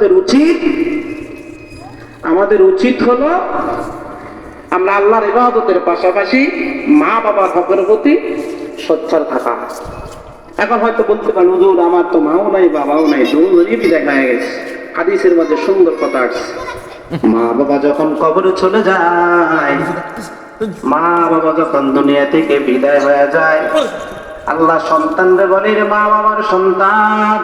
আমাদের উচিত আমাদের উচিত হলো আমরা আল্লাহর ইবাদতের পাশাপাশি মা বাবার হকের প্রতি সোচ্চার থাকা। এখন হয়তো বলতে পারেন, হুজুর, আমার তো মাও নাই, বাবাও নাই, দুজনই বিদায় হয়ে গেছে। হাদিসের মধ্যে সুন্দর কথা আছে। মা বাবা যখন কবরে চলে যায় মা বাবা যখন দুনিয়া থেকে বিদায় হয়ে যায়, আল্লাহ সন্তানরে বলে মা বাবার সন্তান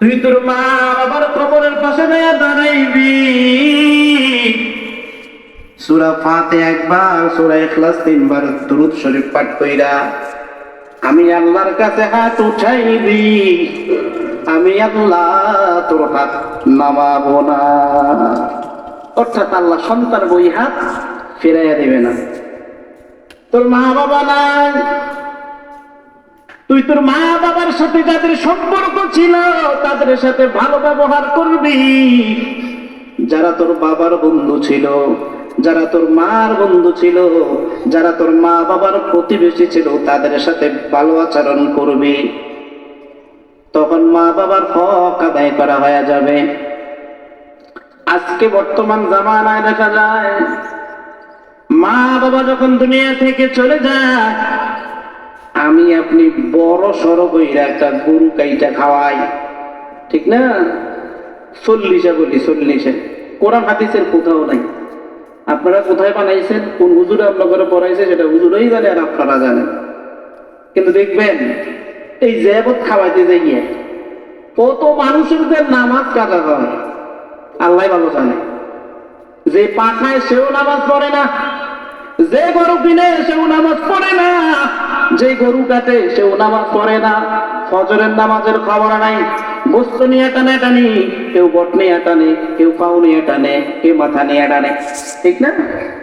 তুই তোর মা বাবার কবরের পাশে দাঁড়াইবি। সুরা ফাতে একবার, সুরা ইখলাস তিনবার দুরুদ শরীফ পাঠ কইরা, আমি আল্লাহর কাছে হাত উঠাইবি, আমি আল্লাহ তোর হাত নামাবো না। অর্থাৎ আল্লাহ সন্তান বই হাত ফিরাইয়া দেবে না। তোর মা বাবা নাই তুই তোর মা বাবার সাথে যাদের সম্পর্ক ছিল, তাদের সাথে ভালো ব্যবহার করবি। যারা তোর বাবার বন্ধু ছিল, যারা তোর মার বন্ধু ছিল, যারা তোর মা বাবার প্রতিবেশী ছিল, তাদের সাথে ভালো আচরণ করবি। তখন মা বাবার হক আদায় করা হয়ে যাবে। আজকে বর্তমান জামানায় দেখা যায়, মা বাবা যখন দুনিয়া থেকে চলে যায় আমি আপনি বড় সড়ো কইরা একটা গরু কাইটা খাওয়াই। ঠিক না? চল্লিশে বলি, চল্লিশে। কোরআন হাদিসের কোথাও নাই। আপনারা কোথায় বানাইছেন? কোন হুজুরে আপনার পড়াইছে সেটা হুজুরই জানে আর আপনারা জানেন। কিন্তু দেখবেন, এই জেবত খাওয়াইতে যাইয়ে কত মানুষের যে নামাজ কাজা হয়, আল্লাহ ভালো জানে। যে পাখায় সেও নামাজ পড়ে না। যে গরু কিনে সেও নামাজ পড়ে না। যে গরু কাটে সেও নামাজ পড়ে না। ফজরের নামাজের খবর নাই। বস্তু নিয়ে টানে টানি, কেউ বট নিয়ে টানে, কেউ পাও নিয়ে টানে, কেউ মাথা নিয়ে টানে। ঠিক না?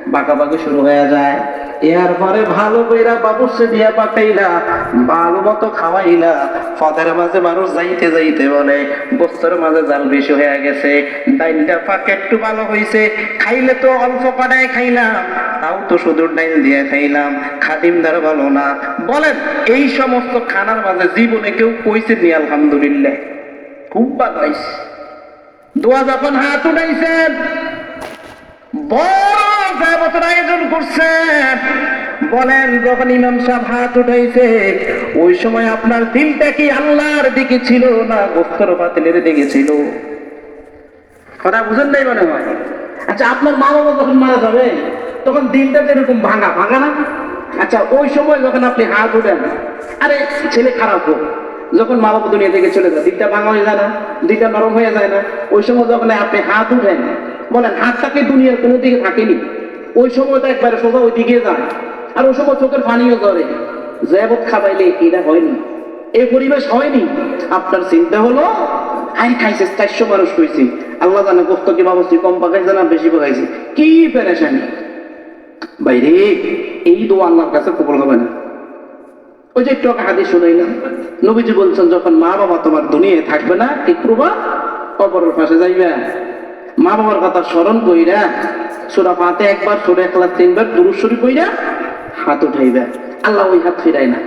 বাঁকা বাঁকা শুরু হয়ে যায়। এর পরে ভালো কইরা বাবুসে দিয়া পাঠাইলা, ভালো মতো খাওয়াইলা। ফদের মাঝে মানুষ যাইতে যাইতে বলে, বস্তুর মাঝে জাল বেশি হয়ে গেছে ডাইলটা ফাঁকে একটু ভালো হইছে, খাইলে তো অল্প পাড়ায় খাইলাম, তাও তো শুধু ডাইল দিয়ে খাইলাম, খাদিমদার ভালো না। বলেন, এই সমস্ত খানার মাঝে জীবনে কেউ কইছে নি, আলহামদুলিল্লাহ? খুব ভালো হয়েছে দোয়া যখন হাত উঠাইছেন। জায়বতের করছেন বলেন, যখন ইমাম সাহেব হাত উঠাইছে, ওই সময় আপনার দিলটা কি আল্লাহর দিকে ছিল না গোস্তর বাতিলের দিকে ছিল? কথা বুঝেন নাই মনে হয়? আচ্ছা আপনার মা বাবা যখন মারা যাবে, তখন দিনটা তো এরকম ভাঙা ভাঙা না? আচ্ছা ওই সময় যখন আপনি হাত উঠেন, আরে, ছেলে খারাপ হোক। যখন মা বাবা দুনিয়া থেকে চলে যায় দিকটা ভাঙা হয়ে যায় না দিকটা নরম হয়ে যায় না। ওই সময় যখন আপনি হাত উঠেন, বলেন হাতটাকে দুনিয়ার কোনো দিকে থাকেনি? ওই সময় তো একবারে সোজা ওই দিকে যায়। আর ওই সময় চোখের পানিও ধরে। জয়াবত খাবাইলে এটা হয়নি। এই পরিবেশ হয়নি। আপনার চিন্তা হলো আই খাইছে, চারশো মানুষ কইছি। আল্লাহ জানে গোস্ত কি বাবস্তি কম পাকাইছে না বেশি পাকাইছে। কি পেরেশানি? বাইরে, এই দোয়া আল্লাহর কাছে কবল হবে না। ওই যে একটু হাদিস শুনাইলাম। নবীজি বলছেন, যখন মা বাবা তোমার দুনিয়ায় থাকবে না, কি করবা? কবরের পাশে যাইবে। মা বাবার কথা স্মরণ কইরা সুরা ফাতে একবার, সুরা একলা তিনবার দুরুশ্বরী কইরা হাত উঠাইবে। আল্লাহ ওই হাত ফিরায় না।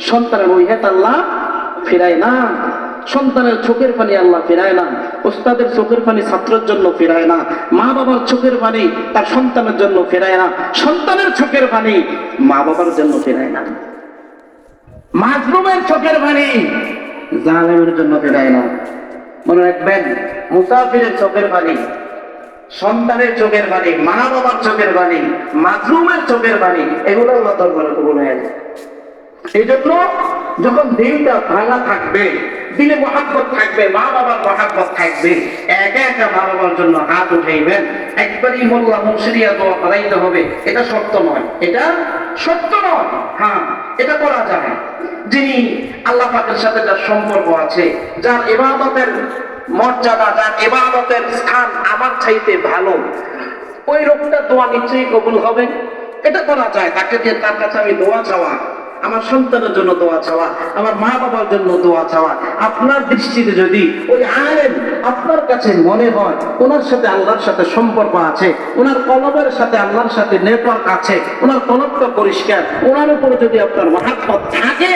সন্তানের ওই হাত আল্লাহ ফিরায় না। সন্তানের চোখের পানি আল্লাহ ফেরায় না। ওস্তাদের চোখের পানি ছাত্রের জন্য ফেরায় না। মা বাবার চোখের পানি তার সন্তানের জন্য ফেরায় না। সন্তানের চোখের পানি মা বাবার জন্য ফেরায় না। মাজলুমের চোখের পানি জালেমের জন্য ফেরায় না। মনে রাখবেন, মুসাফিরের চোখের পানি সন্তানের চোখের পানি মা বাবার চোখের পানি মাজলুমের চোখের পানি এগুলো আল্লাহ দরবারে কবুল হয়ে যায় এই জন্য যখন ভাঙা থাকবে মহাব্বত থাকবে মা বাবার মহাব্বত থাকবে, একা মা বাবার জন্য হাত উঠাইবেন। একবারই মোল্লা মুন্সিরিয়া দোয়া করাইতে হবে, এটা সত্য নয়। এটা সত্য নয়। হ্যাঁ এটা করা যায়। যিনি আল্লাহ পাকের সাথে যার সম্পর্ক আছে, যার এবাদতের মর্যাদা যার এবাদতের স্থান আমার চাইতে ভালো। ওই লোকটা দোয়া নিশ্চয়ই কবুল হবে। এটা করা যায়, তাকে দিয়ে তার কাছে আমি দোয়া চাওয়া, আমার সন্তানের জন্য দোয়া চাওয়া, আমার মা বাবার জন্য দোয়া চাওয়া। আপনার দৃষ্টিতে যদি ওই আলেম আপনার কাছে মনে হয় ওনার সাথে আল্লাহর সাথে সম্পর্ক আছে, ওনার কলবের সাথে আল্লাহর সাথে নেটওয়ার্ক আছে, ওনার কলবটা পরিষ্কার, ওনার উপরে যদি আপনার মহাত্মত থাকে,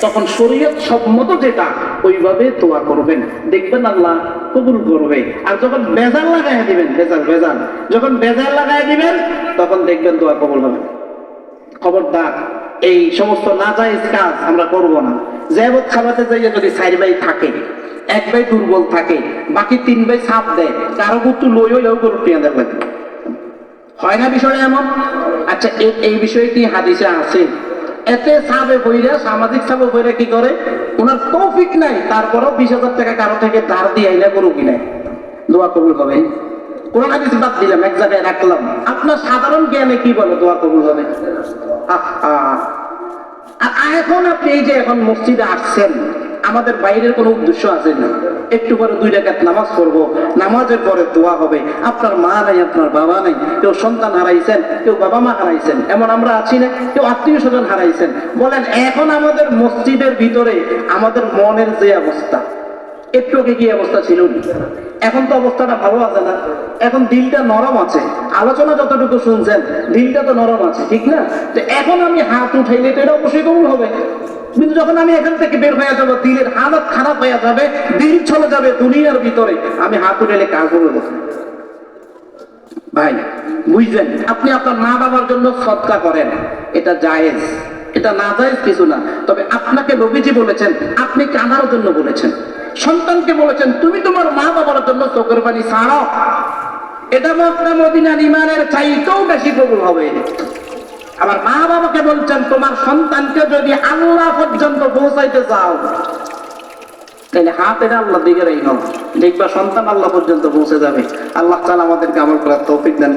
তখন শরীয়ত সম্মত যেটা, ওইভাবে দোয়া করবেন। দেখবেন আল্লাহ কবুল করবে। আর যখন বেজাল লাগাই দিবেন বেজাল বেজাল যখন বেজাল লাগাই দিবেন, তখন দেখবেন দোয়া কবুল হবে। খবরদার, এই সমস্ত নাজাইজ কাজ আমরা করব না। জেবত খাবাতে যাইয়ে যদি চার ভাই থাকে এক ভাই দুর্বল থাকে, বাকি তিন ভাই সাপ দেয়। কারও গুতু লই হইলেও গরু টিয়া লাগে হয় না বিষয়টা এমন? আচ্ছা এই- বিষয়ে কি হাদিসে আছে? এতে সাবে বইরা, সামাজিক সাবে বইরা কি করে? ওনার তৌফিক নাই, তারপরেও বিশ হাজার টাকা কারও থেকে ধার দিয়ে আইলে গরু কিনে। দোয়া কবুল হবে। কোরআন হাদিস বাদ দিলাম, এক জায়গায় রাখলাম। আপনার সাধারণ জ্ঞানে কি বলে? দোয়া কবুল হবে। আর এখন আপনি এই যে এখন মসজিদে আসছেন আমাদের বাইরের কোনো উদ্দেশ্য আছে না। একটু পরে দুই রাকাত নামাজ পড়ব, নামাজের পরে দোয়া হবে। আপনার মা নাই, আপনার বাবা নাই, কেউ সন্তান হারাইছেন, কেউ বাবা মা হারাইছেন, এমন আমরা আছি না, কেউ আত্মীয় স্বজন হারাইছেন। বলেন, এখন আমাদের মসজিদের ভিতরে আমাদের মনের যে অবস্থা, একটু আগে কি অবস্থা ছিল? এখন তো অবস্থাটা ভালো আছে না? এখন দিলটা নরম আছে। আলোচনা যতটুকু শুনছেন, দিলটা তো নরম আছে, ঠিক না? তো এখন আমি হাত উঠাইলে তো এটা অবশ্যই কবুল হবে। কিন্তু যখন আমি এখান থেকে বের হয়ে যাব, দিলের হালত খারাপ হয়ে যাবে, দিল চলে যাবে দুনিয়ার ভিতরে, আমি হাত উঠাইলে কাজ করব কোথায়? ভাই, বুঝলেন, আপনি আপনার মা বাবার জন্য সৎকা করেন, এটা জায়েজ। এটা না জায়েজ কিছু না। তবে আপনাকে নবীজি বলেছেন, আপনি কাঁদার জন্য বলেছেন? সন্তানকে বলেছেন, তুমি তোমার মা বাবার জন্য চোখের পানি ছাড়ো। এটা মক্কা মদিনার ইমানের চাইতেও বেশি কবুল হবে। আবার মা বাবাকে বলছেন, তোমার সন্তানকে যদি আল্লাহ পর্যন্ত পৌঁছাইতে চাও তাহলে হাত এটা আল্লাহ দিকে রেখো দেখবা সন্তান আল্লাহ পর্যন্ত পৌঁছে যাবে আল্লাহ তালা আমাদেরকে আমল করার তৌফিক দান।